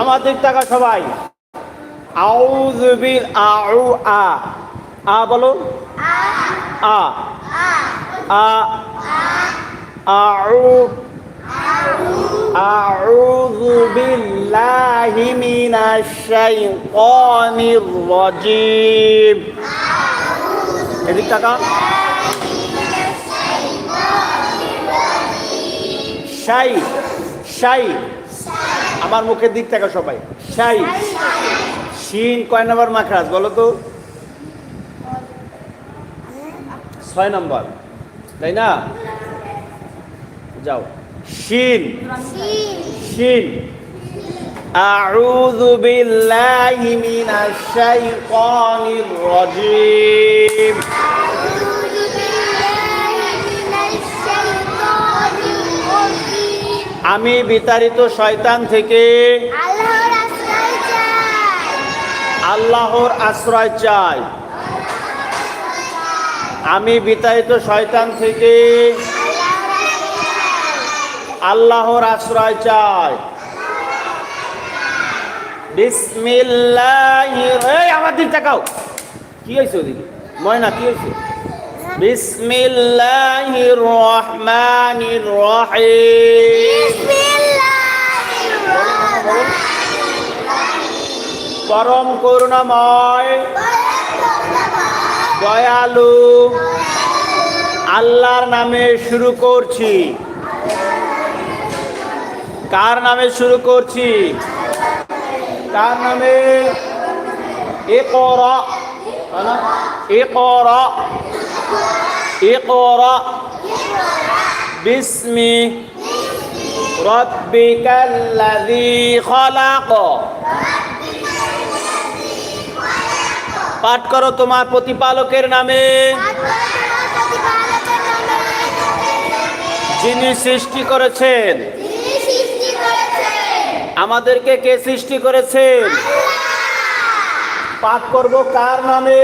আমার দিক টাকা সবাই আউযু বিল আউ আ আ বলো আ আ আউ أعوذ بالله من الشيطان الرجيم এদিক টাকা শাই শাই আমার মুখের দিক টাকা সবাই শাই শিন কয় নম্বর মাখরাজ বলো তো ছয় নম্বর তাই না যাও শিন শিন أعوذ بالله من الشيطان الرجيم আমি বিতাড়িত শয়তান থেকে আল্লাহর আশ্রয় চাই। আমি বিতাড়িত শয়তান থেকে আল্লাহর আশ্রয় চাই। বিসমিল্লাহ আমার দিক তাকাও। কি হয়েছে ওদিকে? ময়না কি হয়েছে বিসমিল্লাহির রহমানির রহিম। পরম করুণাময় দয়ালু আল্লাহর নামে শুরু করছি। কার নামে শুরু করছি? কার নামে? ইকরা। না ইকরা ইকরা বিসমি রব্বিকাল্লাযী খলাক পাঠ করো তোমার প্রতিপালকের নামে। যিনি সৃষ্টি করেছেন। আমাদেরকে কে সৃষ্টি করেছেন? পাঠ করব কার নামে?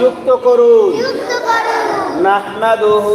যুক্ত করুন نحمده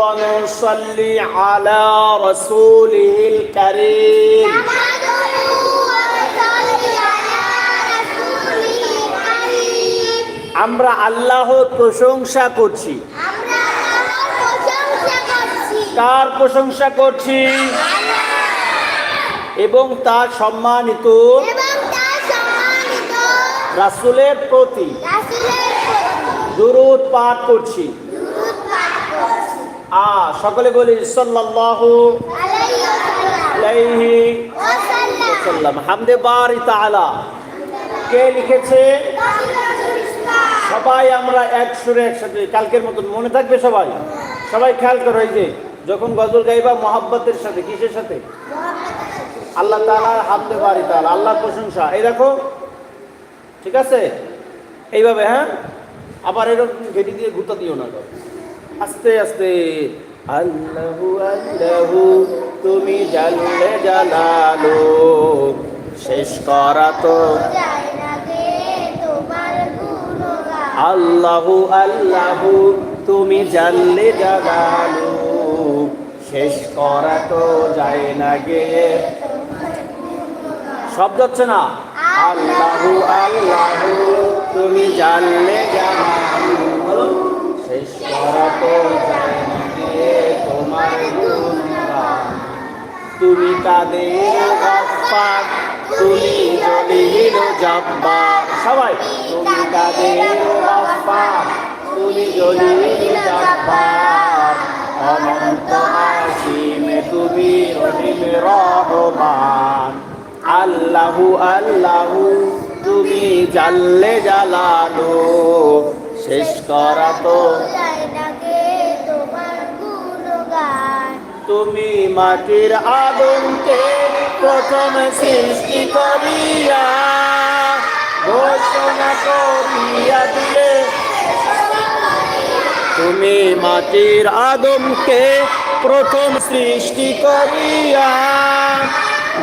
ونصلي على رسوله الكريم আমরা আল্লাহর প্রশংসা করছি কার প্রশংসা করছি এবং তার সম্মানিত রাসুলের প্রতি দুরুদ পাঠ করছি। আ সকলে বলি সাল্লাল্লাহু আলাইহি ওয়াসাল্লাম। হামদে বারি তাআলা। কে লিখেছে? সবাই আমরা এক সুরে একসাথে কালকের মতন মনে থাকবে সবাই? সবাই খেয়াল করো এই যে যখন গজল গাইবা মোহাব্বতের সাথে কিসের সাথে? আল্লাহ তালা হামদে বাড়ি তালা আল্লাহর প্রশংসা। এই দেখো ঠিক আছে? এইভাবে হ্যাঁ? আবার এরকম ঘেটি দিয়ে ঘুরতে দিও না। আস্তে আস্তে। আল্লাহু আল্লাহু, তুমি জানলে জানালো। শেষ করা তো। আল্লাহু আল্লাহু, তুমি জানলে জানালো। শেষ করা তো যায় না গে। শব্দ হচ্ছে না? আল্লাহু আল্লাহু। তুমি জানলে বলো। শেষ করা তো তোমার তুমি কাদের গফফার তুমি জলিল জব্বার। সবাই, তুমি তাদের গফফার তুমি জলিল জব্বার। অনন্ত আসিমে, তুমি রহিম রহমান। আল্লাহু আল্লাহু। তুমি জানলে জালালো শেষ করা তো তুমি মাটির আদমকে প্রথম সৃষ্টি করিয়া ঘোষণা করিয়া দিলে। তুমি মাটির আদমকে প্রথম সৃষ্টি করিয়া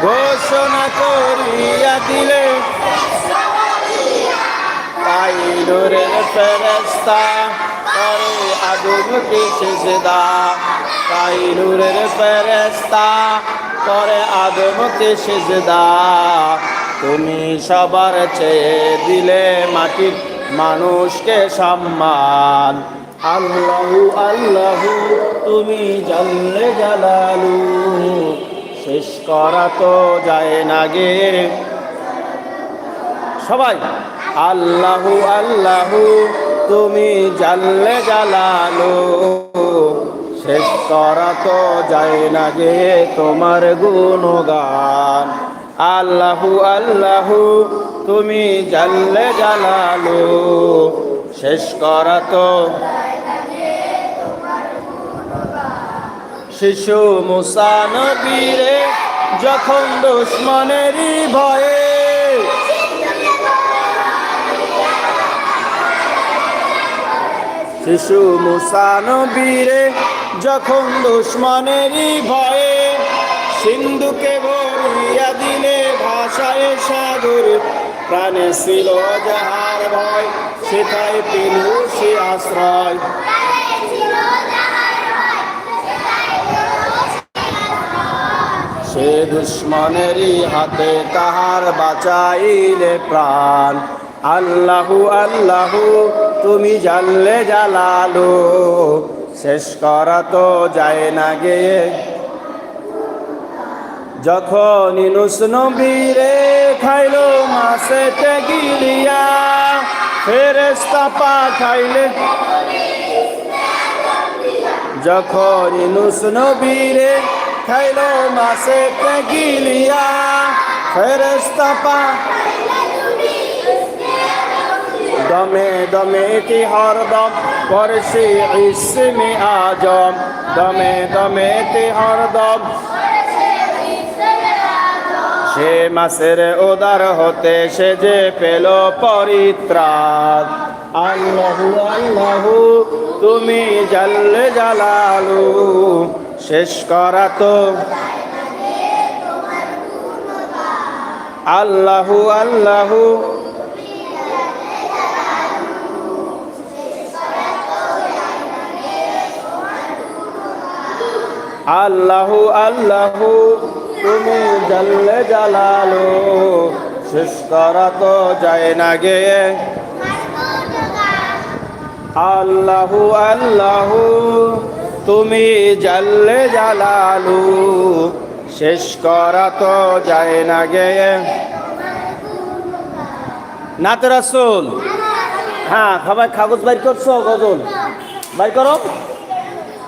ঘোষণা করিয়া দিলে। তাই নূরের ফেরেস্তা করে আদমকে সেজদা তাই নূরের ফেরেস্তা করে আদমকে সেজদা তুমি সবার চেয়ে দিলে মাটির মানুষকে সম্মান আল্লাহু আল্লাহু তুমি জানলে জালালু শেষ করা তো যায় না গে সবাই আল্লাহু আল্লাহু, তুমি জানলে জালালো। শেষ করা তো যায় না গে তোমার গুণগান। আল্লাহু আল্লাহু, তুমি জানলে জালালো। শেষ করা তো শিশু মুসানবীরে যখন দুশ্মনেরই ভয়ে শিশু মুসানবীরে যখন দুশ্মনেরই ভয়ে সিন্ধুকে ভরিয়া দিলে ভাষায় সাগর, প্রাণে ছিল যাহার ভয় সেটাই পেল সে আশ্রয়। সে দুশ্মনেরই হাতে তাহার বাঁচাইলে প্রাণ। আল্লাহু আল্লাহু তুমি জানলে জালালো, শেষ করা তো যায় না গে। যখন ইনুস নবীরে খাইলো মাসে গিলিয়া ফেরেস্তা পাঠাইলে। যখন ইনুস নবীরে খাইলো মাসে গিলিয়া ফেরেস্তা পা দমে দমে কি হরদম করছি ইসমি আজম। দমে দমে কি হরদম সে মাসের উদার হতে সে যে পেল পরিত্রাণ। আল্লাহু আল্লাহু, তুমি জাল্লে জালালু। শেষ করা তো আল্লাহু আল্লাহু। আল্লাহু আল্লাহু, তুমি জাল্লে জালালো। শেষ করা তো যায় না গে। আল্লাহু আল্লাহু, তুমি জাল্লে জালালু। শেষ করা তো যায় না গে। নাতে রাসুল। হ্যাঁ খাবার কাগজ বাইর করছ, গজল? বাইর করো।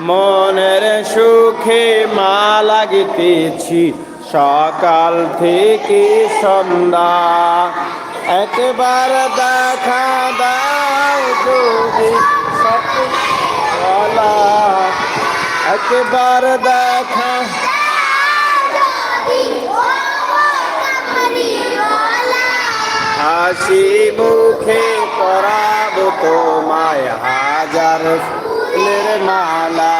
মনের সুখে মা লাগিতেছি। সকাল থেকে সন্ধ্যা। একবার দেখা দাও একবার দেখা হাসি মুখে পরাব তোমায় হাজার ফুলের মালা।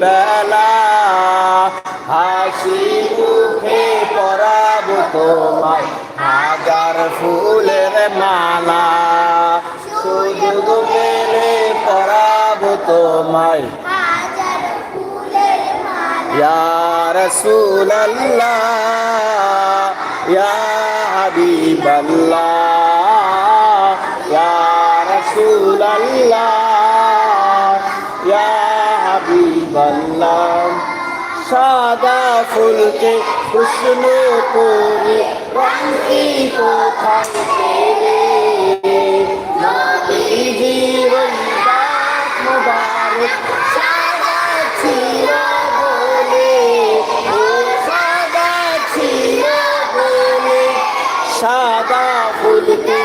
বেলা হাসি মুখে পরাব তোমায়। হাজার ফুলের মালা সুযোগ পেলে পরাব তোমায়। হাজার ফুলের মালা। ইয়া রাসূলাল্লাহ ইয়া হাবিবাল্লাহ ইয়া রাসূলাল্লাহ। হাবিবাল্লাহ সাদা ফুলকে প্রশ্ন করে রঙি কোথায় দাঁত মুবারক সাদা সাদা ফুলকে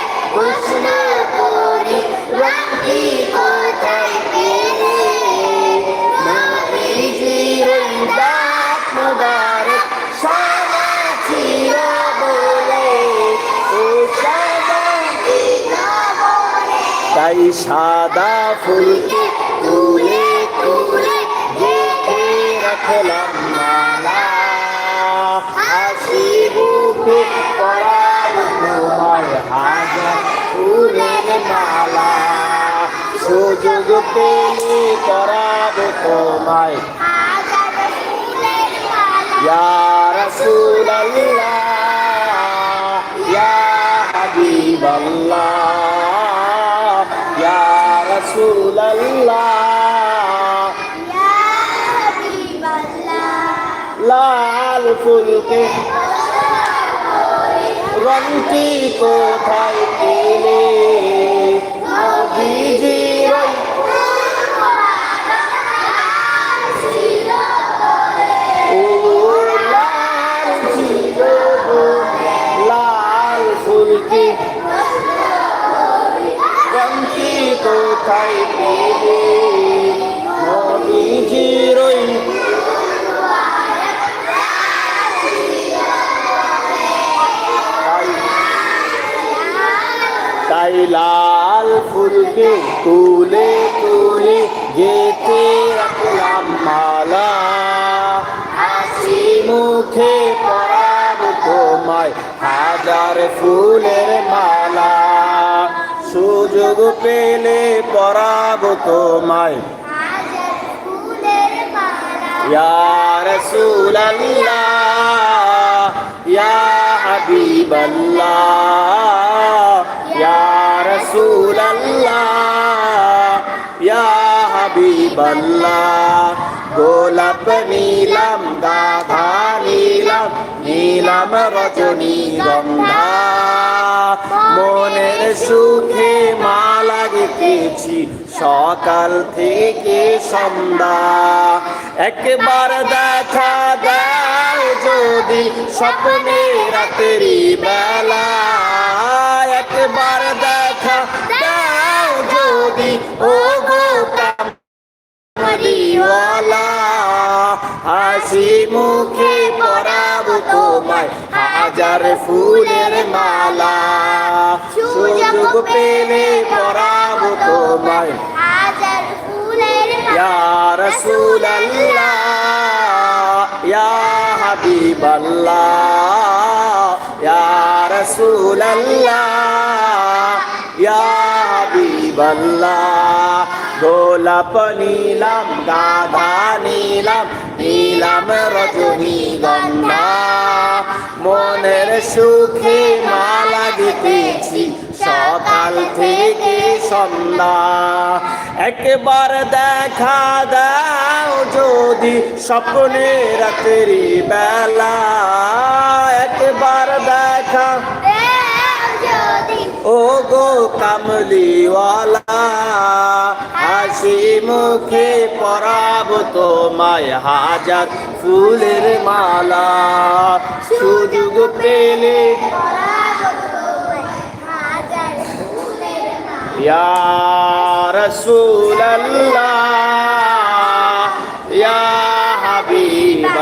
তাই সাদা ফুলকে তুলে তুলে গেঁথে রাখলাম মালা। হাসি বুকে পড়াব তোমার হাজার ফুলের মালা। সুযোগ পেলে করাব তোমায়। হাজার ফুলের মালা। ইয়া রাসূলাল্লাহ ইয়া হাবিবাল্লাহ ইয়া রাসূলাল্লাহ ইয়া হাবিবাল্লাহ লাল ফুলকে রঙটি কোথায় ফুলকে তুলে তুলে গেতে রাখলাম মালা? হাসি মুখে পরাব তোমায় হাজার ফুলের মালা। সুযোগ পেলে পরাব তোমায় ফুলের মালা। ইয়া হাবিবাল্লাহ। গোলাপ নীলাম, গাধা নীলাম নীলাম রজনী গন্ধা। মনের সুখে মালা গেঁথেছি সকাল থেকে সন্ধ্যা। একবার দেখা দাও যদি স্বপ্নে রাতেরি বেলা। মুখে পরাব তোমায়। হাজার ফুলের মালা। সুযোগ পেলে পরাব তোমায়। হাজার ফুলের ইয়া রাসূলাল্লাহ। ইয়া হাবিবাল্লাহ। ইয়া রাসূলাল্লাহ। ইয়া হাবিবাল্লাহ। গোলাপ নীলাম গাধা নীলাম নীলাম রজনী গন্ধা মনের সুখে মালা দিতেছি সকাল থেকে সন্ধ্যা। একবার দেখা দাও যদি স্বপ্নে রাতেরি বেলা। একবার দেখা ও গো কামলিওয়ালা। মুখে পরাব তোমায় হাজার ফুলের মালা। সুযোগ পেলে রসুল্লাহ হাবিব